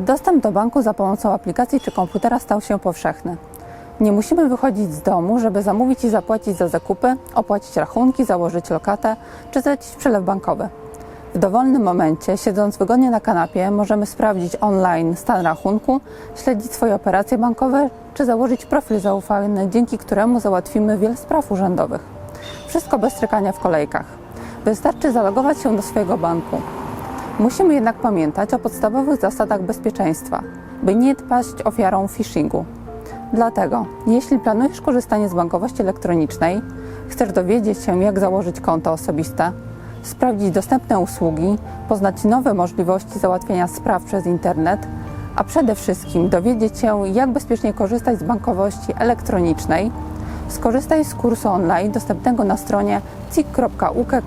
Dostęp do banku za pomocą aplikacji czy komputera stał się powszechny. Nie musimy wychodzić z domu, żeby zamówić i zapłacić za zakupy, opłacić rachunki, założyć lokatę czy zlecić przelew bankowy. W dowolnym momencie, siedząc wygodnie na kanapie, możemy sprawdzić online stan rachunku, śledzić swoje operacje bankowe czy założyć profil zaufany, dzięki któremu załatwimy wiele spraw urzędowych. Wszystko bez czekania w kolejkach. Wystarczy zalogować się do swojego banku. Musimy jednak pamiętać o podstawowych zasadach bezpieczeństwa, by nie paść ofiarą phishingu. Dlatego, jeśli planujesz korzystanie z bankowości elektronicznej, chcesz dowiedzieć się, jak założyć konto osobiste, sprawdzić dostępne usługi, poznać nowe możliwości załatwiania spraw przez internet, a przede wszystkim dowiedzieć się, jak bezpiecznie korzystać z bankowości elektronicznej, skorzystaj z kursu online dostępnego na stronie cik.uke.gov.pl